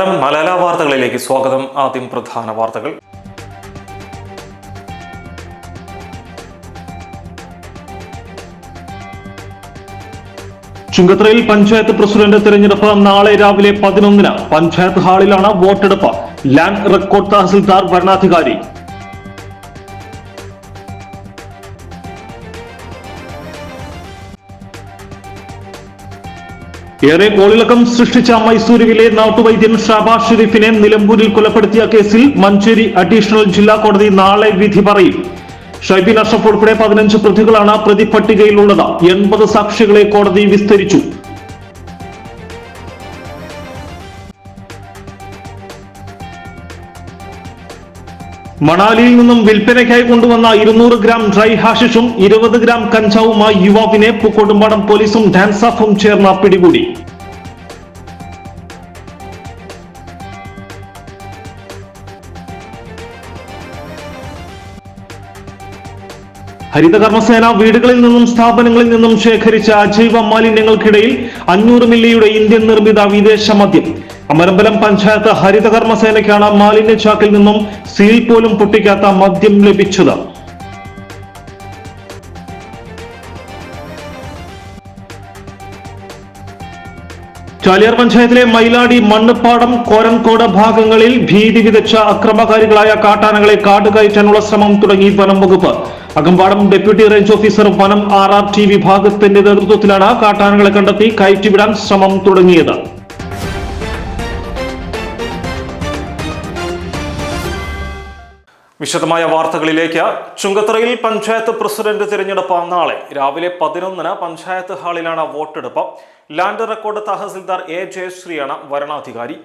നമസ്കാരം. മലയാള വാർത്തകളിലേക്ക് സ്വാഗതം. ആദ്യം പ്രധാന വാർത്തകൾ. ചുങ്കത്രയിൽ പഞ്ചായത്ത് പ്രസിഡന്റ് തെരഞ്ഞെടുപ്പ് നാളെ രാവിലെ പതിനൊന്നിന് പഞ്ചായത്ത് ഹാളിലാണ് വോട്ടെടുപ്പ്. ലാൻഡ് റെക്കോർഡ് തഹസിൽദാർ ഭരണാധികാരി ഏറെ കോളിളക്കം സൃഷ്ടിച്ച മൈസൂരുവിലെ നാട്ടുവൈദ്യൻ ഷാബാസ് ഷെരീഫിനെ നിലമ്പൂരിൽ കൊലപ്പെടുത്തിയ കേസിൽ മഞ്ചേരി അഡീഷണൽ ജില്ലാ കോടതി നാളെ വിധി പറയും. ഷൈബിൻ അഷഫ് ഉൾപ്പെടെ പതിനഞ്ച് പ്രതികളാണ് പ്രതിപട്ടികയിലുള്ളത് എൺപത് സാക്ഷികളെ കോടതി വിസ്തരിച്ചു. മണാലിയിൽ നിന്നും വിൽപ്പനയ്ക്കായി കൊണ്ടുവന്ന ഇരുന്നൂറ് ഗ്രാം ഡ്രൈ ഹാഷിഷും ഇരുപത് ഗ്രാം കഞ്ചാവുമായി യുവാവിനെ പൂക്കോട്ടുംപാടം പോലീസും ഡാൻസാഫും ചേർന്ന് പിടികൂടി. ഹരിതകർമ്മസേന വീടുകളിൽ നിന്നും സ്ഥാപനങ്ങളിൽ നിന്നും ശേഖരിച്ച അജൈവ മാലിന്യങ്ങൾക്കിടയിൽ അഞ്ഞൂറ് മില്ലിയുടെ ഇന്ത്യൻ നിർമ്മിത വിദേശ മദ്യം. അമരമ്പലം പഞ്ചായത്ത് ഹരിതകർമ്മസേനയ്ക്കാണ് മാലിന്യ ചാക്കിൽ നിന്നും സീൽ പോലും പൊട്ടിക്കാത്ത മദ്യം ലഭിച്ചത്. ചാലിയാർ പഞ്ചായത്തിലെ മൈലാടി മണ്ണുപ്പാടം കോരൻകോട് ഭാഗങ്ങളിൽ ഭീതി വിതച്ച അക്രമകാരികളായ കാട്ടാനകളെ കാടുകയറ്റാനുള്ള ശ്രമം തുടങ്ങി വനം വകുപ്പ്. അകമ്പാടം ഡെപ്യൂട്ടി റേഞ്ച് ഓഫീസർ വനം ആർ ആർ ടി വിഭാഗത്തിന്റെ നേതൃത്വത്തിലാണ് കാട്ടാനകളെ കണ്ടെത്തി കയറ്റിവിടാൻ ശ്രമം തുടങ്ങിയത്. വിശദമായ വാർത്തകളിലേക്ക് ചുങ്കത്തറയിൽ പഞ്ചായത്ത് പ്രസിഡന്റ് തിരഞ്ഞെടുപ്പ് നാളെ. രാവിലെ പതിനൊന്നിന് പഞ്ചായത്ത് ഹാളിലാണ് വോട്ടെടുപ്പ്. ലാൻഡ് റെക്കോർഡ് തഹസിൽദാർ എ ജയശ്രീയാണ് വരണാധികാരി.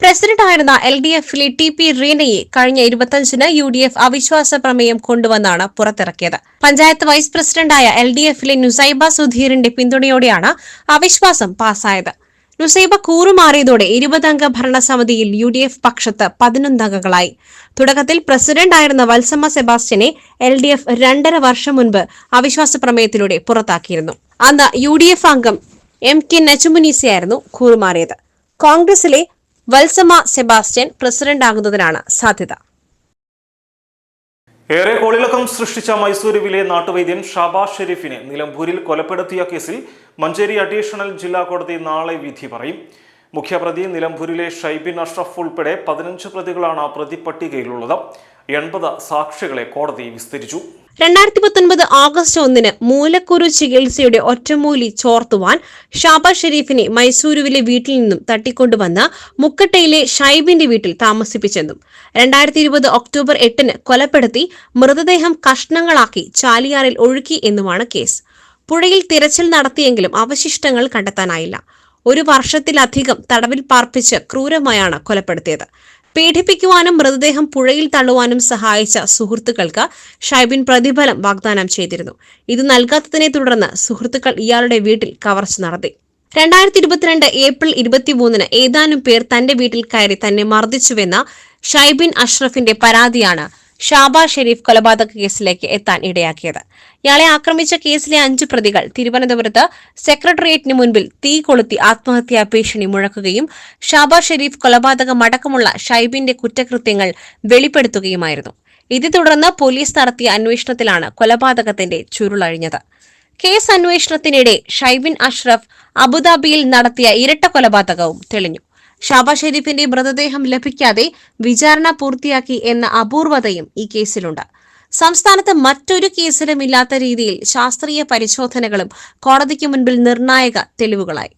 പ്രസിഡന്റായിരുന്ന എൽ ഡി എഫിലെ ടി പി റീനയെ കഴിഞ്ഞ ഇരുപത്തിയഞ്ചിന് യു ഡി എഫ് അവിശ്വാസ പ്രമേയം കൊണ്ടുവന്നാണ് പുറത്തിറക്കിയത്. പഞ്ചായത്ത് വൈസ് പ്രസിഡന്റായ എൽ ഡി എഫിലെ നുസൈബ സുധീറിന്റെ പിന്തുണയോടെയാണ് അവിശ്വാസം പാസായത്. നുസൈബ കൂറുമാറിയതോടെ ഇരുപതംഗ ഭരണസമിതിയിൽ യു ഡി എഫ് പക്ഷത്ത് പതിനൊന്നംഗങ്ങളായി. തുടക്കത്തിൽ പ്രസിഡന്റായിരുന്ന വത്സമ്മ സെബാസ്റ്റ്യനെ എൽ ഡി എഫ് രണ്ടര വർഷം മുൻപ് അവിശ്വാസ പ്രമേയത്തിലൂടെ പുറത്താക്കിയിരുന്നു. അന്ന് യു ഡി എഫ് അംഗം എം കെ നച്ചുമുനീസയായിരുന്നു കൂറുമാറിയത്. കോൺഗ്രസിലെ വത്സമ സെബാസ്റ്റ്യൻ പ്രസിഡന്റാകുന്നതിനാണ് സാധ്യത. ഏറെ കോളിളക്കം സൃഷ്ടിച്ച മൈസൂരുവിലെ നാട്ടുവൈദ്യൻ ഷാബാസ് ഷെരീഫിനെ നിലമ്പൂരിൽ കൊലപ്പെടുത്തിയ കേസിൽ മഞ്ചേരി അഡീഷണൽ ജില്ലാ കോടതി നാളെ വിധി പറയും. മുഖ്യപ്രതി നിലമ്പൂരിലെ ഷൈബിൻ അഷ്റഫ് ഉൾപ്പെടെ പതിനഞ്ച് പ്രതികളാണ് പ്രതിപട്ടികയിലുള്ളത്. എൺപത് സാക്ഷികളെ കോടതി വിസ്തരിച്ചു. രണ്ടായിരത്തി പത്തൊൻപത് ഓഗസ്റ്റ് ഒന്നിന് മൂലക്കുരു ചികിത്സയുടെ ഒറ്റമൂലി ചോർത്തുവാൻ ഷാബാ ഷെരീഫിനെ മൈസൂരുവിലെ വീട്ടിൽ നിന്നും തട്ടിക്കൊണ്ടുവന്ന് മുക്കട്ടയിലെ ഷൈബിന്റെ വീട്ടിൽ താമസിപ്പിച്ചെന്നും രണ്ടായിരത്തി ഇരുപത് ഒക്ടോബർ എട്ടിന് കൊലപ്പെടുത്തി മൃതദേഹം കഷ്ണങ്ങളാക്കി ചാലിയാറിൽ ഒഴുക്കി എന്നുമാണ് കേസ്. പുഴയിൽ തിരച്ചിൽ നടത്തിയെങ്കിലും അവശിഷ്ടങ്ങൾ കണ്ടെത്താനായില്ല. ഒരു വർഷത്തിലധികം തടവിൽ പാർപ്പിച്ച് ക്രൂരമായാണ് കൊലപ്പെടുത്തിയത്. പീഡിപ്പിക്കുവാനും മൃതദേഹം പുഴയിൽ തള്ളുവാനും സഹായിച്ച സുഹൃത്തുക്കൾക്ക് ഷൈബിൻ പ്രതിഫലം വാഗ്ദാനം ചെയ്തിരുന്നു. ഇത് നൽകാത്തതിനെ തുടർന്ന് സുഹൃത്തുക്കൾ ഇയാളുടെ വീട്ടിൽ കവർച്ച നടത്തി. രണ്ടായിരത്തി ഇരുപത്തിരണ്ട് ഏപ്രിൽ ഇരുപത്തിമൂന്നിന് ഏതാനും പേർ തന്റെ വീട്ടിൽ കയറി തന്നെ മർദ്ദിച്ചുവെന്ന ഷൈബിൻ അഷ്റഫിന്റെ പരാതിയാണ് ഷാബാ ഷെരീഫ് കൊലപാതക കേസിലേക്ക് എത്താൻ ഇടയാക്കിയത്. ഇയാളെ ആക്രമിച്ച കേസിലെ അഞ്ച് പ്രതികൾ തിരുവനന്തപുരത്ത് സെക്രട്ടേറിയറ്റിന് മുൻപിൽ തീ കൊളുത്തി ആത്മഹത്യാ ഭീഷണി മുഴക്കുകയും ഷാബാ ഷെരീഫ് കൊലപാതകമടക്കമുള്ള ഷൈബിന്റെ കുറ്റകൃത്യങ്ങൾ വെളിപ്പെടുത്തുകയുമായിരുന്നു. ഇതേ തുടർന്ന് പോലീസ് നടത്തിയ അന്വേഷണത്തിലാണ് കൊലപാതകത്തിന്റെ ചുരുളഴിഞ്ഞത് കേസ് അന്വേഷണത്തിനിടെ ഷൈബിൻ അഷ്റഫ് അബുദാബിയിൽ നടത്തിയ ഇരട്ട കൊലപാതകവും തെളിഞ്ഞു. ഷാബാ ഷെരീഫിന്റെ മൃതദേഹം ലഭിക്കാതെ വിചാരണ പൂർത്തിയാക്കി എന്ന അപൂർവതയും ഈ കേസിലുണ്ട്. സംസ്ഥാനത്ത് മറ്റൊരു കേസിലും ഇല്ലാത്ത രീതിയിൽ ശാസ്ത്രീയ പരിശോധനകളും കോടതിക്ക് മുൻപിൽ നിർണായക തെളിവുകളായി.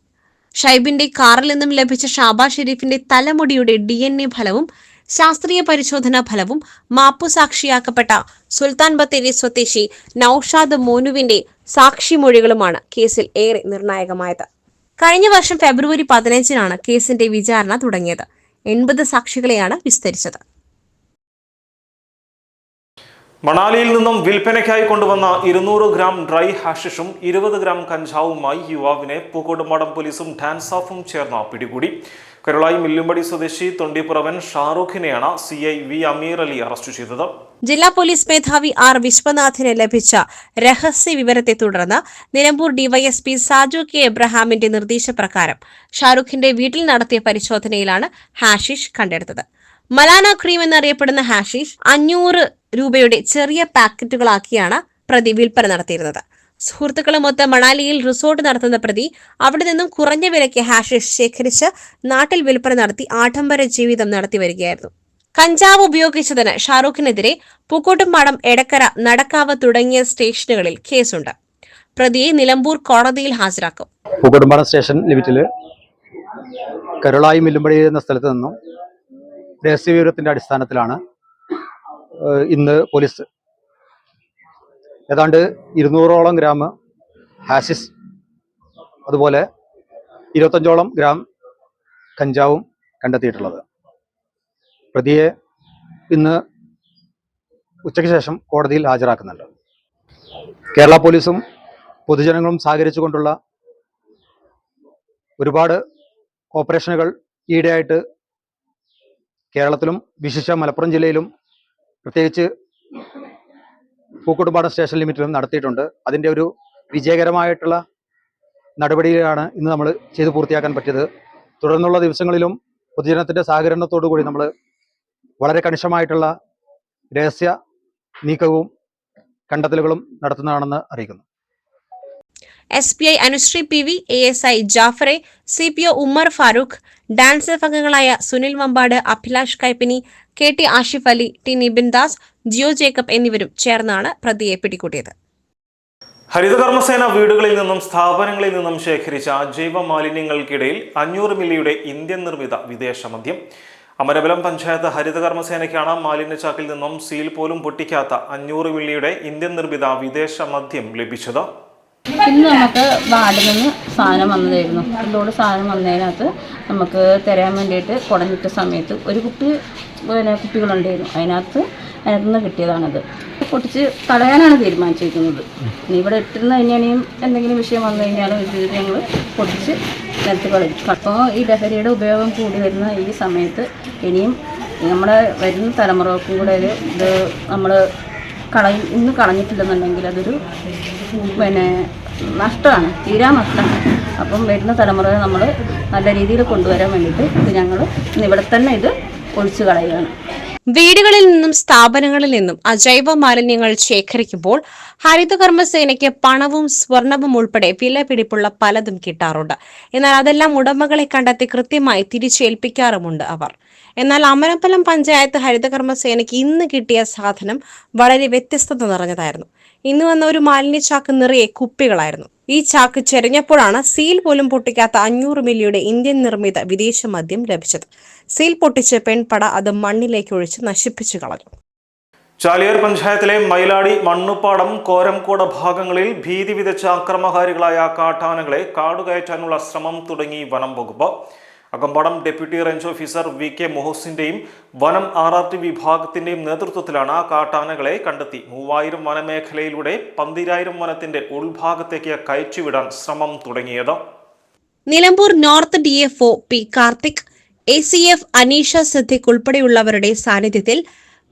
ഷൈബിന്റെ കാറിൽ നിന്നും ലഭിച്ച ഷാബാ ഷെരീഫിന്റെ തലമുടിയുടെ ഡി എൻ എ ഫലവും ശാസ്ത്രീയ പരിശോധനാ ഫലവും മാപ്പുസാക്ഷിയാക്കപ്പെട്ട സുൽത്താൻ ബത്തേരി സ്വദേശി നൌഷാദ് മോനുവിന്റെ സാക്ഷിമൊഴികളുമാണ് കേസിൽ ഏറെ നിർണായകമായത്. കഴിഞ്ഞ വർഷം ഫെബ്രുവരി പതിനഞ്ചിനാണ് കേസിന്റെ വിചാരണ തുടങ്ങിയത്. എൺപത് സാക്ഷികളെയാണ് വിസ്തരിച്ചത്. മണാലിയിൽ നിന്നും വിൽപ്പനയ്ക്കായി കൊണ്ടുവന്ന ഇരുന്നൂറ് ഗ്രാം ഡ്രൈ ഹാഷിഷും ഇരുപത് ഗ്രാം കഞ്ചാവുമായി യുവാവിനെ പൂക്കോട്ടുംപാടം പോലീസും ഡാൻസാഫും ചേർന്ന് പിടികൂടി. കരുളായി മില്ലുംപടി സ്വദേശി തൊണ്ടിപ്പുറവൻ ഷാറൂഖിനെയാണ് C I V Ameer Ali arrest ചെയ്തത്. ജില്ലാ പോലീസ് മേധാവി ആർ വിശ്വനാഥിന് ലഭിച്ച രഹസ്യ വിവരത്തെ തുടർന്ന് നിലമ്പൂർ ഡിവൈഎസ്പി സാജു കെ എബ്രഹാമിന്റെ നിർദ്ദേശപ്രകാരം ഷാറൂഖിന്റെ വീട്ടിൽ നടത്തിയ പരിശോധനയിലാണ് ഹാഷിഷ് കണ്ടെടുത്തത്. മലാന ക്രീം എന്നറിയപ്പെടുന്ന ഹാഷിഷ് അഞ്ഞൂറ് രൂപയുടെ ചെറിയ പാക്കറ്റുകളാക്കിയാണ് പ്രതി വിൽപ്പന നടത്തിയിരുന്നത്. സുഹൃത്തുക്കളുമൊത്ത് മണാലിയിൽ റിസോർട്ട് നടത്തുന്ന പ്രതി അവിടെ നിന്നും കുറഞ്ഞ വിലയ്ക്ക് ഹാഷിഷ് ശേഖരിച്ച് നാട്ടിൽ വിൽപ്പന നടത്തി ആഡംബര ജീവിതം നടത്തി വരികയായിരുന്നു. കഞ്ചാവ് ഉപയോഗിച്ചതിന് ഷാറൂഖിനെതിരെ പൂക്കോട്ടുംപാടം എടക്കര നടക്കാവ് തുടങ്ങിയ സ്റ്റേഷനുകളിൽ കേസുണ്ട്. പ്രതിയെ നിലമ്പൂർ കോടതിയിൽ ഹാജരാക്കും. പൂക്കോട്ടുംപാടം സ്റ്റേഷൻ ലിമിറ്റിൽ കരുളായി മില്ലുമ്പടി എന്ന സ്ഥലത്ത് നിന്നും രഹസ്യവിവരത്തിന്റെ അടിസ്ഥാനത്തിലാണ് ഇന്ന് പോലീസ് ഏതാണ്ട് ഇരുന്നൂറോളം ഗ്രാം ഹാസിസ് അതുപോലെ ഇരുപത്തഞ്ചോളം ഗ്രാം കഞ്ചാവും കണ്ടെത്തിയിട്ടുള്ളത്. പ്രതിയെ ഇന്ന് ഉച്ചയ്ക്ക് ശേഷം കോടതിയിൽ ഹാജരാക്കുന്നുണ്ട്. കേരള പോലീസും പൊതുജനങ്ങളും സഹകരിച്ചുകൊണ്ടുള്ള ഒരുപാട് ഓപ്പറേഷനുകൾ ഈയിടെയായിട്ട് കേരളത്തിലും വിശിഷ്ട മലപ്പുറം ജില്ലയിലും പ്രത്യേകിച്ച് പൂക്കോട്ടുപാടം സ്റ്റേഷൻ ലിമിറ്റിലും നടത്തിയിട്ടുണ്ട്. അതിന്റെ ഒരു വിജയകരമായിട്ടുള്ള നടപടിയിലാണ് ഇന്ന് നമ്മൾ ചെയ്ത് പൂർത്തിയാക്കാൻ പറ്റിയത്. തുടർന്നുള്ള ദിവസങ്ങളിലും പൊതുജനത്തിന്റെ സഹകരണത്തോടു കൂടി നമ്മൾ വളരെ കണിശമായിട്ടുള്ള രഹസ്യ നീക്കവും കണ്ടെത്തലുകളും നടത്തുന്നതാണെന്ന് അറിയിക്കുന്നു. S P I Anushree P V A S I ജാഫറെ C P O Ummer Farooq dance അംഗങ്ങളായ Sunil Mampad Abhilash Kaippini K T Ashif Ali T Nibin Das Jio Jacob എന്നിവരും ചേർന്നാണ് പ്രതിയെ പിടികൂടിയത്. ഹരിതകർമ്മസേന വീടുകളിൽ നിന്നും സ്ഥാപനങ്ങളിൽ നിന്നും ശേഖരിച്ച ജൈവ മാലിന്യങ്ങൾക്കിടയിൽ അഞ്ഞൂറ് മില്ലിയുടെ ഇന്ത്യൻ നിർമ്മിത വിദേശ മദ്യം. അമരബലം പഞ്ചായത്ത് ഹരിതകർമ്മസേനയ്ക്കാണ് മാലിന്യച്ചാക്കിൽ നിന്നും സീൽ പോലും പൊട്ടിക്കാത്ത അഞ്ഞൂറ് മില്ലിയുടെ ഇന്ത്യൻ നിർമ്മിത വിദേശ മദ്യം ലഭിച്ചത്. ഇന്ന് നമുക്ക് വാർഡിൽ നിന്ന് സാധനം വന്നതായിരുന്നു. ലോഡ് സാധനം വന്നതിനകത്ത് നമുക്ക് തരാൻ വേണ്ടിയിട്ട് കുടഞ്ഞിട്ട സമയത്ത് ഒരു കുപ്പി പിന്നെ കുപ്പികളുണ്ടായിരുന്നു. അതിനകത്ത് അതിനകത്ത് നിന്ന് കിട്ടിയതാണത് പൊട്ടിച്ച് കളയാനാണ് തീരുമാനിച്ചിരിക്കുന്നത്. ഇനി ഇവിടെ ഇട്ടിരുന്ന കഴിഞ്ഞാലും എന്തെങ്കിലും വിഷയം വന്നു കഴിഞ്ഞാലും ഇത് ഞങ്ങൾ പൊട്ടിച്ച് നിരത്തി കളയും. അപ്പോൾ ഈ ലഹരിയുടെ ഉപയോഗം കൂടി വരുന്ന ഈ സമയത്ത് ഇനിയും നമ്മുടെ വരുന്ന തലമുറക്കും കൂടെ ഇത് നമ്മൾ കളയും ഇന്ന് കളഞ്ഞിട്ടില്ലെന്നുണ്ടെങ്കിൽ അതൊരു പിന്നെ നഷ്ടമാണ് തീരാ നഷ്ടമാണ് അപ്പം വരുന്ന തലമുറയെ നമ്മൾ നല്ല രീതിയിൽ കൊണ്ടുവരാൻ വേണ്ടിയിട്ട് ഇത് ഞങ്ങൾ ഇവിടെ തന്നെ ഇത് ഒഴിച്ചു കളയുകയാണ്. വീടുകളിൽ നിന്നും സ്ഥാപനങ്ങളിൽ നിന്നും അജൈവ മാലിന്യങ്ങൾ ശേഖരിക്കുമ്പോൾ ഹരിതകർമ്മസേനയ്ക്ക് പണവും സ്വർണവും ഉൾപ്പെടെ വില പിടിപ്പുള്ള പലതും കിട്ടാറുണ്ട്. എന്നാൽ അതെല്ലാം ഉടമകളെ കണ്ടെത്തി കൃത്യമായി തിരിച്ചേൽപ്പിക്കാറുമുണ്ട് അവർ. എന്നാൽ അമരപ്പലം പഞ്ചായത്ത് ഹരിതകർമ്മസേനയ്ക്ക് ഇന്ന് കിട്ടിയ സാധനം വളരെ വ്യത്യസ്തത നിറഞ്ഞതായിരുന്നു. ഇന്ന് വന്ന ഒരു മാലിന്യച്ചാക്ക് നിറയെ കുപ്പികളായിരുന്നു. ഈ ചാക്ക് ചെരിഞ്ഞപ്പോഴാണ് സീൽ പോലും പൊട്ടിക്കാത്ത അഞ്ഞൂറ് മില്ലിയുടെ ഇന്ത്യൻ നിർമ്മിത വിദേശ മദ്യം ലഭിച്ചത്. സീൽ പൊട്ടിച്ച് പെൺപട അത് മണ്ണിലേക്ക് ഒഴിച്ച് നശിപ്പിച്ചു കളഞ്ഞു. ചാലിയാർ പഞ്ചായത്തിലെ മയിലാടി മണ്ണുപ്പാടം കോരംകോട് ഭാഗങ്ങളിൽ ഭീതി വിതച്ച അക്രമകാരികളായ കാട്ടാനകളെ കാടുകയറ്റാനുള്ള ശ്രമം തുടങ്ങി വനം വകുപ്പ്. Akampadam deputy range officer V K മൊഹസിന്റെയും വനം ആർ ആർ ടി വിഭാഗത്തിന്റെയും നേതൃത്വത്തിലാണ് കാട്ടാനകളെ കണ്ടെത്തി. മൂവായിരം വനമേഖലയിലൂടെ പന്തിരായിരം വനത്തിന്റെ ഉൾഭാഗത്തേക്ക് കയറ്റിവിടാൻ ശ്രമം തുടങ്ങിയത്. Nilambur north D F O P Karthik A C F Aneesha Siddique ഉൾപ്പെടെയുള്ളവരുടെ സാന്നിധ്യത്തിൽ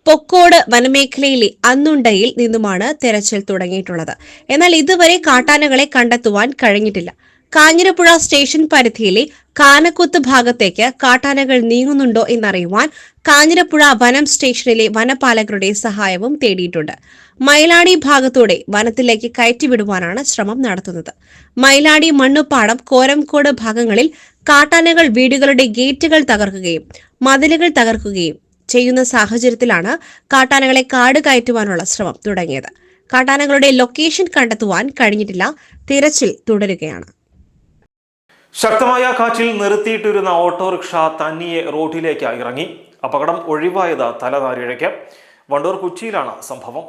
പൊക്കോട് വനമേഖലയിലെ അന്നുണ്ടയിൽ നിന്നുമാണ് തെരച്ചിൽ തുടങ്ങിയിട്ടുള്ളത്. എന്നാൽ ഇതുവരെ കാട്ടാനകളെ കണ്ടെത്തുവാൻ കഴിഞ്ഞിട്ടില്ല. കാഞ്ഞിരപ്പുഴ സ്റ്റേഷൻ പരിധിയിലെ കാനക്കുത്ത് ഭാഗത്തേക്ക് കാട്ടാനകൾ നീങ്ങുന്നുണ്ടോ എന്നറിയുവാൻ കാഞ്ഞിരപ്പുഴ വനം സ്റ്റേഷനിലെ വനപാലകരുടെ സഹായവും തേടിയിട്ടുണ്ട്. മൈലാടി ഭാഗത്തൂടെ വനത്തിലേക്ക് കയറ്റിവിടുവാനാണ് ശ്രമം നടത്തുന്നത്. മൈലാടി മണ്ണുപ്പാടം കോരംകോട് ഭാഗങ്ങളിൽ കാട്ടാനകൾ വീടുകളുടെ ഗേറ്റുകൾ തകർക്കുകയും മതിലുകൾ തകർക്കുകയും ചെയ്യുന്ന സാഹചര്യത്തിലാണ് കാട്ടാനകളെ കാട് കയറ്റുവാനുള്ള ശ്രമം തുടങ്ങിയത്. കാട്ടാനകളുടെ ലൊക്കേഷൻ കണ്ടെത്തുവാൻ കഴിഞ്ഞിട്ടില്ല. തിരച്ചിൽ തുടരുകയാണ്. ശക്തമായ കാറ്റിൽ നിർത്തിയിട്ടിരുന്ന ഓട്ടോറിക്ഷ തന്നിയെ റോഡിലേക്ക് ഇറങ്ങി. അപകടം ഒഴിവായത് തലനാരിഴയ്ക്ക്. വണ്ടൂർ കൊച്ചിയിലാണ് സംഭവം.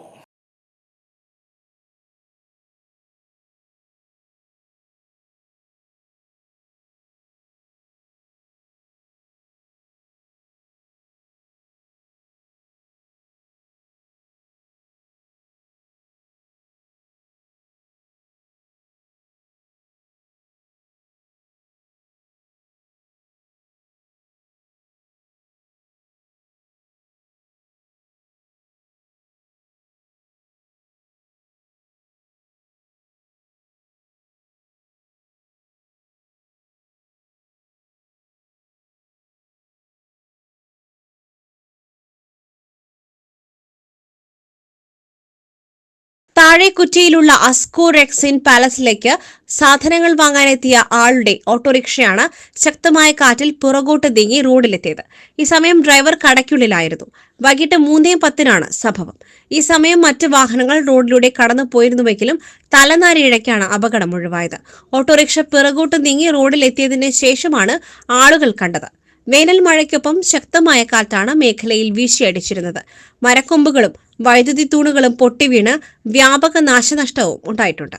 താഴെക്കുറ്റിയിലുള്ള അസ്കോ റെക്സിൻ പാലസിലേക്ക് സാധനങ്ങൾ വാങ്ങാനെത്തിയ ആളുടെ ഓട്ടോറിക്ഷയാണ് ശക്തമായ കാറ്റിൽ പുറകോട്ട് നീങ്ങി റോഡിലെത്തിയത്. ഈ സമയം ഡ്രൈവർ കടയ്ക്കുള്ളിലായിരുന്നു. വൈകിട്ട് മൂന്നേ പത്തിനാണ് സംഭവം. ഈ സമയം മറ്റ് വാഹനങ്ങൾ റോഡിലൂടെ കടന്നു പോയിരുന്നുവെങ്കിലും തലനാരിഴയ്ക്കാണ് അപകടം ഒഴിവായത്. ഓട്ടോറിക്ഷ പിറകോട്ട് നീങ്ങി റോഡിലെത്തിയതിന് ശേഷമാണ് ആളുകൾ കണ്ടത്. വേനൽ മഴയ്ക്കൊപ്പം ശക്തമായ കാറ്റാണ് മേഖലയിൽ വീശിയടിച്ചിരുന്നത്. മരക്കൊമ്പുകളും വൈദ്യുതി തൂണുകളും പൊട്ടിവീണ് വ്യാപക നാശനഷ്ടവും ഉണ്ടായിട്ടുണ്ട്.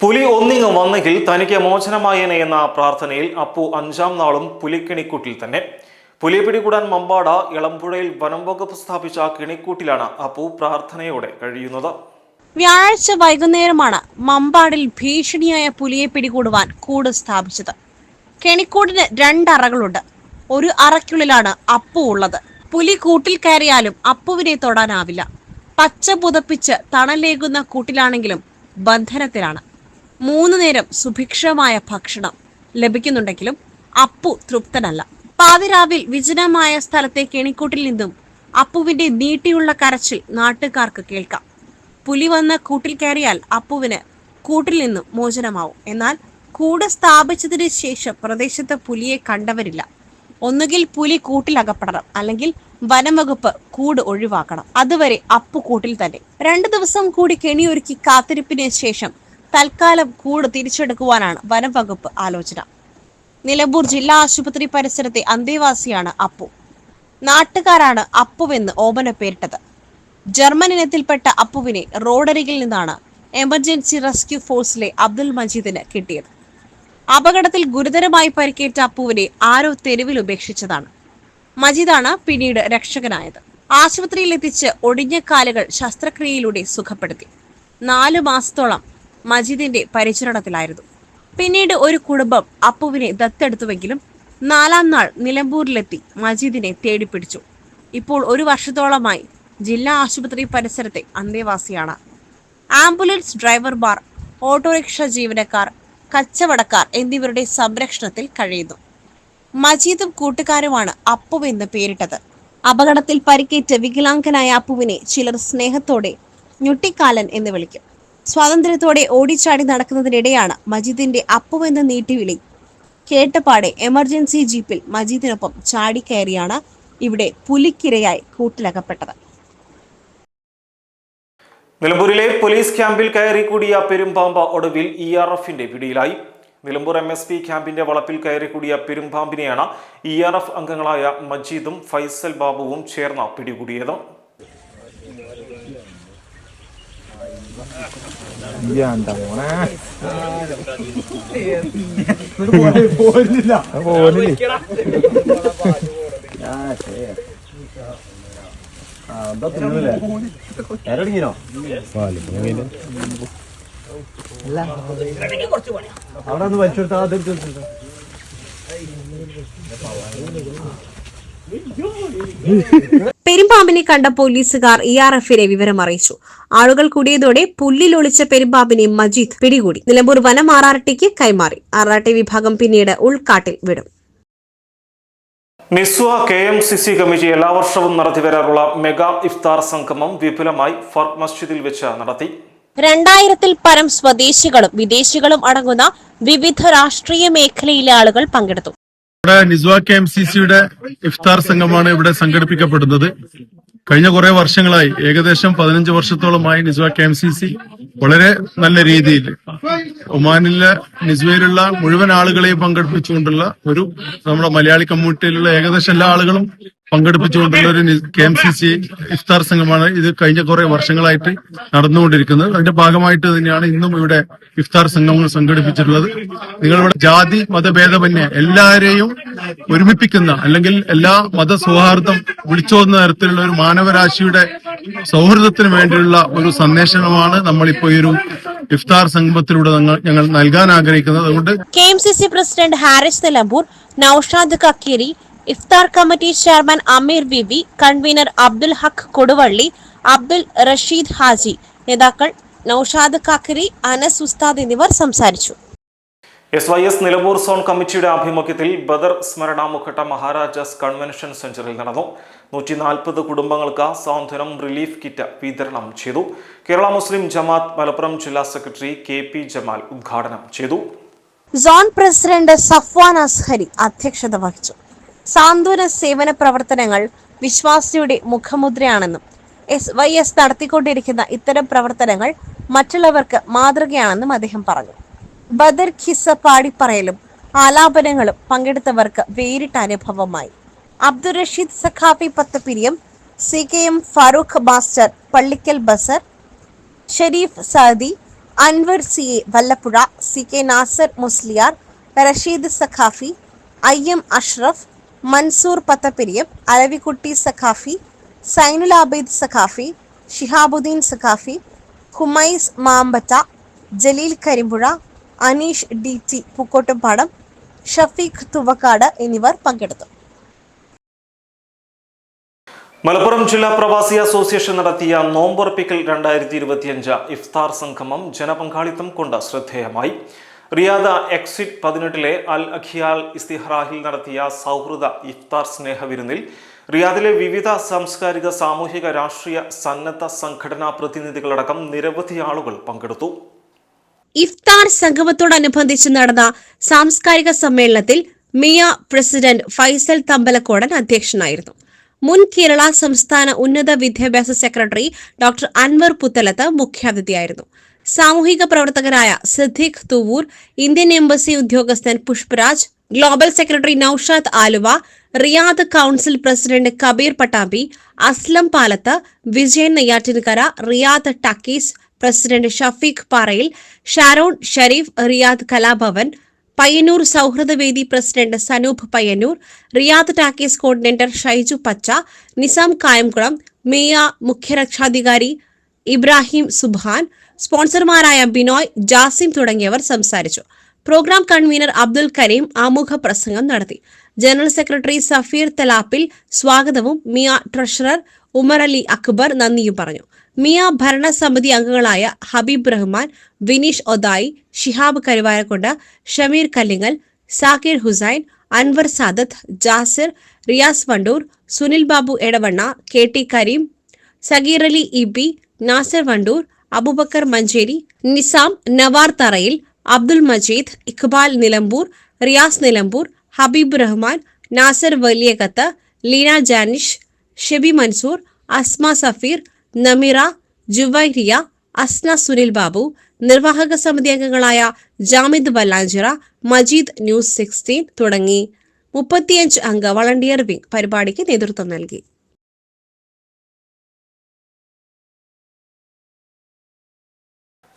പുലി ഒന്നിങ്ങ് വന്നെങ്കിൽ തനിക്ക് മോചനമായേനെ എന്ന പ്രാർത്ഥനയിൽ അപ്പു അഞ്ചാം നാളും പുലിക്കിണിക്കൂട്ടിൽ തന്നെ. പുലി പിടികൂടാൻ മമ്പാട ഇളമ്പുഴയിൽ വനം വകുപ്പ് സ്ഥാപിച്ച കിണിക്കൂട്ടിലാണ് അപ്പു പ്രാർത്ഥനയോടെ കഴിയുന്നത്. വ്യാഴാഴ്ച വൈകുന്നേരമാണ് മമ്പാടിൽ ഭീഷണിയായ പുലിയെ പിടികൂടുവാൻ കൂട് സ്ഥാപിച്ചത്. കെണിക്കൂടിന് രണ്ടറകളുണ്ട് ഒരു അറയ്ക്കുള്ളിലാണ് അപ്പു ഉള്ളത്. പുലി കൂട്ടിൽ കയറിയാലും അപ്പുവിനെ തൊടാനാവില്ല. പച്ച പുതപ്പിച്ച് തണലേകുന്ന കൂട്ടിലാണെങ്കിലും ബന്ധനത്തിലാണ്. മൂന്നു നേരം സുഭിക്ഷമായ ഭക്ഷണം ലഭിക്കുന്നുണ്ടെങ്കിലും അപ്പു തൃപ്തനല്ല. പാതിരാവിൽ വിജനമായ സ്ഥലത്തെ കെണിക്കൂട്ടിൽ നിന്നും അപ്പുവിന്റെ നീട്ടിയുള്ള കരച്ചിൽ നാട്ടുകാർക്ക് കേൾക്കാം. പുലി വന്ന് കൂട്ടിൽ കയറിയാൽ അപ്പുവിന് കൂട്ടിൽ നിന്നും മോചനമാവും. എന്നാൽ കൂട് സ്ഥാപിച്ചതിന് ശേഷം പ്രദേശത്ത് പുലിയെ കണ്ടവരില്ല. ഒന്നുകിൽ പുലി കൂട്ടിലകപ്പെടണം അല്ലെങ്കിൽ വനംവകുപ്പ് കൂട് ഒഴിവാക്കണം. അതുവരെ അപ്പു കൂട്ടിൽ തന്നെ. രണ്ടു ദിവസം കൂടി കെണിയൊരുക്കി കാത്തിരിപ്പിന് ശേഷം തൽക്കാലം കൂട് തിരിച്ചെടുക്കുവാനാണ് വനംവകുപ്പ് ആലോചന. നിലമ്പൂർ ജില്ലാ ആശുപത്രി പരിസരത്തെ അന്തേവാസിയാണ് അപ്പു. നാട്ടുകാരാണ് അപ്പുവെന്ന് ഓമന പേരിട്ടത്. ജർമ്മൻ ഇനത്തിൽപ്പെട്ട അപ്പുവിനെ റോഡരികിൽ നിന്നാണ് എമർജൻസി റെസ്ക്യൂ ഫോഴ്സിലെ അബ്ദുൽ മജീദിന് കിട്ടിയത്. അപകടത്തിൽ ഗുരുതരമായി പരിക്കേറ്റ അപ്പുവിനെ ആരോ തെരുവിൽ ഉപേക്ഷിച്ചതാണ്. മജീദാണ് പിന്നീട് രക്ഷകനായത്. ആശുപത്രിയിൽ എത്തിച്ച് ഒടിഞ്ഞ കാലുകൾ ശസ്ത്രക്രിയയിലൂടെ സുഖപ്പെടുത്തി. നാലു മാസത്തോളം മജീദിന്റെ പരിചരണത്തിലായിരുന്നു. പിന്നീട് ഒരു കുടുംബം അപ്പുവിനെ ദത്തെടുത്തുവെങ്കിലും നാലാം നാൾ നിലമ്പൂരിലെത്തി മജീദിനെ തേടിപ്പിടിച്ചു. ഇപ്പോൾ ഒരു വർഷത്തോളമായി ജില്ലാ ആശുപത്രി പരിസരത്തെ അന്തേവാസിയാണ്. ആംബുലൻസ് ഡ്രൈവർമാർ ഓട്ടോറിക്ഷ ജീവനക്കാർ കച്ചവടക്കാർ എന്നിവരുടെ സംരക്ഷണത്തിൽ കഴിയുന്നു. മജീദും കൂട്ടുകാരുമാണ് അപ്പു എന്ന് പേരിട്ടത്. അപകടത്തിൽ പരിക്കേറ്റ് വികലാംഗനായ അപ്പുവിനെ ചിലർ സ്നേഹത്തോടെ ഞുട്ടിക്കാലൻ എന്ന് വിളിക്കും. സ്വാതന്ത്ര്യത്തോടെ ഓടിച്ചാടി നടക്കുന്നതിനിടെയാണ് മജീദിന്റെ അപ്പു എന്ന് നീട്ടിവിളി കേട്ടപാടെ എമർജൻസി ജീപ്പിൽ മജീദിനൊപ്പം ചാടിക്കയറിയാണ് ഇവിടെ പുലിക്കിരയായി കൂട്ടിലകപ്പെട്ടത്. നിലമ്പൂരിലെ പോലീസ് ക്യാമ്പിൽ കയറി കൂടിയ പെരുമ്പാമ്പ ഒടുവിൽ ഇ ആർ എഫിന്റെ പിടിയിലായി. നിലമ്പൂർ എം എസ് പി ക്യാമ്പിന്റെ വളപ്പിൽ കയറി കൂടിയ പെരുമ്പാമ്പിനെയാണ് ഇ ആർ എഫ് അംഗങ്ങളായ മജീദും ഫൈസൽ ബാബുവും ചേർന്ന് പിടികൂടിയത്. അവിടെ ഒന്ന് വലിച്ചെടുത്താൽ അതെടുത്ത് പെരുമ്പാമ്പിനെ കണ്ട പോലീസുകാർ ഇ ആർ എഫിനെ വിവരം അറിയിച്ചു. ആളുകൾ കൂടിയതോടെ പുല്ലിലൊളിച്ച പെരുമ്പാമ്പിനെ മജീദ് പിടികൂടി. നിലമ്പൂർ വനം ആർ ആർ ടിക്ക് കൈമാറി. ആർ ആർ ടി വിഭാഗം പിന്നീട് ഉൾക്കാട്ടിൽ വിടും. Nizwa K M C C committee എല്ലാ വർഷവും നടത്തിവരാറുള്ള മെഗാ ഇഫ്താർ സംഗമം വിപുലമായി ഫർഖ് മസ്ജിദിൽ വെച്ച് നടത്തി. രണ്ടായിരത്തിൽ പരം സ്വദേശികളും വിദേശികളും അടങ്ങുന്ന വിവിധ രാഷ്ട്രീയ മേഖലയിലെ ആളുകൾ പങ്കെടുത്തു. ഇവിടെ നിസ്വ കെ എം സി സിയുടെ ഇഫ്താർ സംഘമാണ് ഇവിടെ സംഘടിപ്പിക്കപ്പെടുന്നത്. കഴിഞ്ഞ കുറെ വർഷങ്ങളായി ഏകദേശം പതിനഞ്ച് വർഷത്തോളമായി Nizwa K M C C വളരെ നല്ല രീതിയിൽ ഒമാനിലെ നിസ്വയിലുള്ള മുഴുവൻ ആളുകളെയും പങ്കെടുപ്പിച്ചുകൊണ്ടുള്ള ഒരു നമ്മുടെ മലയാളി കമ്മ്യൂണിറ്റിയിലുള്ള ഏകദേശം എല്ലാ ആളുകളും പങ്കെടുപ്പിച്ചുകൊണ്ടുള്ള ഒരു K M C C iftar സംഘമാണ് ഇത് കഴിഞ്ഞ കുറെ വർഷങ്ങളായിട്ട് നടന്നുകൊണ്ടിരിക്കുന്നത്. അതിന്റെ ഭാഗമായിട്ട് തന്നെയാണ് ഇന്നും ഇവിടെ ഇഫ്താർ സംഘങ്ങൾ സംഘടിപ്പിച്ചിട്ടുള്ളത്. നിങ്ങളിവിടെ ജാതി മതഭേദമന്യേ എല്ലാവരെയും ഒരുമിപ്പിക്കുന്ന അല്ലെങ്കിൽ എല്ലാ മത സൗഹാർദ്ദം വിളിച്ചോന്ന തരത്തിലുള്ള ഒരു മാനവരാശിയുടെ സൗഹൃദത്തിന് വേണ്ടിയുള്ള ഒരു സന്ദേശമാണ് നമ്മളിപ്പോ ഈ ഒരു ഇഫ്താർ സംഗമത്തിലൂടെ ഞങ്ങൾ- നൽകാൻ ആഗ്രഹിക്കുന്നത്. അതുകൊണ്ട് K M C C president Haris Nilambur Noushad Kakkiri iftar committee chairman Ameer Bibi convener Abdul Haq Koduvally Abdul Rasheed Haji നേതാക്കൾ നൌഷാദ് കാക്കരി അനസ് ഉസ്താദ് എന്നിവർ സംസാരിച്ചു. S Y S Nilambur zone കമ്മിറ്റിയുടെ ആഭിമുഖ്യത്തിൽ ബദർ സ്മരണ മുഖട്ട മഹാരാജാസ് കൺവെൻഷൻ സെന്ററിൽ നടന്നു. നൂറ്റി നാൽപ്പത് കുടുംബങ്ങൾക്ക് സാന്ത്വനം റിലീഫ് കിറ്റ് വിതരണം ചെയ്തു. കേരള മുസ്ലിം ജമാത്ത് മലപ്പുറം ജില്ലാ സെക്രട്ടറി കെ പി ജമാൽ ഉദ്ഘാടനം ചെയ്തു. സോൺ പ്രസിഡന്റ് സഫ്വാൻ അസ്ഹരി അധ്യക്ഷത വഹിച്ചു. സാന്ത്വന സേവന പ്രവർത്തനങ്ങൾ വിശ്വാസിയുടെ മുഖമുദ്രയാണെന്നും എസ് വൈ എസ് നടത്തിക്കൊണ്ടിരിക്കുന്ന ഇത്തരം പ്രവർത്തനങ്ങൾ മറ്റുള്ളവർക്ക് മാതൃകയാണെന്നും അദ്ദേഹം പറഞ്ഞു. ബദർ ഖിസ പാടിപ്പറയലും ആലാപനങ്ങളും പങ്കെടുത്തവർക്ക് വേറിട്ട അനുഭവമായി. Abdul Rasheed Saqafi Pathappiriyam C K M Farooq master Pallikkal Basar Sherif Sadi Anwar C A Vallappuzha C K Nasar Musliyar Rasheed Saqafi I M Ashraf Mansoor Pathapperiyam Alavikutty Saqafi Zainul Abid Saqafi Shihabuddin Saqafi Humais Mambatta Jaleel Karimpuzha Aneesh D T Pookkottumpadam Shafeeq Thuvakkad എന്നിവർ പങ്കെടുത്തു. മലപ്പുറം ജില്ലാ പ്രവാസി association നടത്തിയ നോമ്പുറപ്പിക്കൽ രണ്ടായിരത്തി ഇരുപത്തിയഞ്ച് ഇഫ്താർ സംഗമം ജനപങ്കാളിത്തം കൊണ്ട് ശ്രദ്ധേയമായി. റിയാദ എക്സിറ്റ് പതിനെട്ടിലെ അൽ അഖിയാൽ ഇസ്തിഹ്റാഹിൽ നടത്തിയ സൗഹൃദ ഇഫ്താർ സ്നേഹ വിരുന്നിൽ റിയാദിലെ വിവിധ സാംസ്കാരിക സാമൂഹിക രാഷ്ട്രീയ സന്നദ്ധ സംഘടനാ പ്രതിനിധികളടക്കം നിരവധി ആളുകൾ പങ്കെടുത്തു. ഇഫ്താർ സംഗമത്തോടനുബന്ധിച്ച് നടന്ന സാംസ്കാരിക സമ്മേളനത്തിൽ മിയ പ്രസിഡന്റ് ഫൈസൽ തമ്പലക്കോടൻ അധ്യക്ഷനായിരുന്നു. മുൻ കേരള സംസ്ഥാന ഉന്നത വിദ്യാഭ്യാസ സെക്രട്ടറി ഡോക്ടർ അൻവർ പുത്തലത്ത് മുഖ്യാതിഥിയായിരുന്നു. സാമൂഹിക പ്രവർത്തകരായ സിദ്ദിഖ് തുവൂർ ഇന്ത്യൻ എംബസി ഉദ്യോഗസ്ഥൻ Pushparaj global secretary Noushad Aluva Riyadh council president Kabeer Pattambi Aslam Palath Vijayan Neyyattinkara Riyadh talkies president Shafeeq Parayil Sharon Shareef Riyadh Kalabhavan Payyannur Souhrudavedi president Sanoop Payyannur Riyadh talkies coordinator Shaiju Pacha Nizam Kayamkulam Maya മുഖ്യരക്ഷാധികാരി Ibrahim Subhan സ്പോൺസർമാരായ Binoy Jasim തുടങ്ങിയവർ സംസാരിച്ചു. Programme convener Abdul Kareem ആമുഖ പ്രസംഗം നടത്തി. General secretary Safeer Thalappil സ്വാഗതവും Miya treasurer Umar Ali Akbar നന്ദിയും പറഞ്ഞു. മിയ ഭരണസമിതി അംഗങ്ങളായ Habeeb Rahman Vineesh Odayi Shihab Karuvarakundu Shameer Kallingal Zakir Hussain Anwar Sadath Jasir Riyas Wandoor Sunil Babu Edavanna K T Kareem Sagheer Ali E Nasar Wandoor Abubakar Manjeri Nizam Navar Tharayil Abdul Majeed Iqbal Nilambur Riyas Nilambur Habib Rahman Nasar Valiyakath Leena Janish Shebi Mansoor Asma Safeer Namira Juwairiya Asna Sunil Babu നിർവാഹക സമിതി അംഗങ്ങളായ Jamid Vallanchira Majeed news sixteen തുടങ്ങി. മുപ്പത്തിയഞ്ച് അംഗ volunteer wing പരിപാടിക്ക് നേതൃത്വം നൽകി.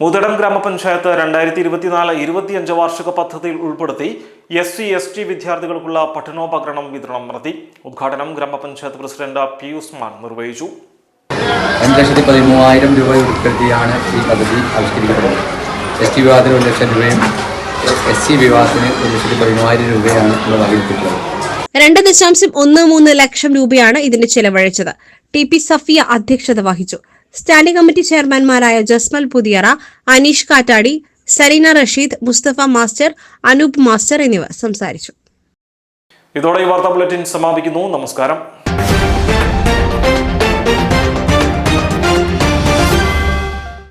മുതടം ഗ്രാമപഞ്ചായത്ത് രണ്ടായിരത്തി ഇരുപത്തിനാല് ഇരുപത്തിയഞ്ച് വാർഷിക പദ്ധതിയിൽ ഉൾപ്പെടുത്തി എസ് സി എസ് ടി വിദ്യാർത്ഥികൾക്കുള്ള പഠനോപകരണം വിതരണം നടത്തി. ഉദ്ഘാടനം ഗ്രാമപഞ്ചായത്ത് പ്രസിഡന്റ് പി ഉസ്മാൻ നിർവഹിച്ചു. അഞ്ച് ലക്ഷത്തി പതിമൂവായിരം രൂപ ഉൾപ്പെടുത്തിയാണ് ഈ പദ്ധതി ആവിഷ്കരിക്കപ്പെടുന്നത്. എസ് ടി വിഭാഗത്തിന് ഒരു ലക്ഷം രൂപയും എസ് സി വിഭാഗത്തിന് ഒരു ലക്ഷത്തി പതിമൂവായിരം രൂപയാണ് ഇവിടെ വകയിരുത്തിയിട്ടുള്ളത്. രണ്ട് ദശാംശം ഒന്ന് മൂന്ന് ലക്ഷം രൂപയാണ് ഇതിന് ചെലവഴിച്ചത്. ടി പി സഫിയ അധ്യക്ഷത വഹിച്ചു. സ്റ്റാൻഡിംഗ് കമ്മിറ്റി ചെയർമാൻമാരായ ജസ്മൽ പുതിയറ അനീഷ് കാറ്റാടി സരീന റഷീദ് മുസ്തഫ മാസ്റ്റർ അനൂപ് മാസ്റ്റർ എന്നിവർ സംസാരിച്ചു. ഇതോടെ ഈ വാർത്താ ബുള്ളറ്റിൻ സമാപിക്കുന്നു. നമസ്കാരം.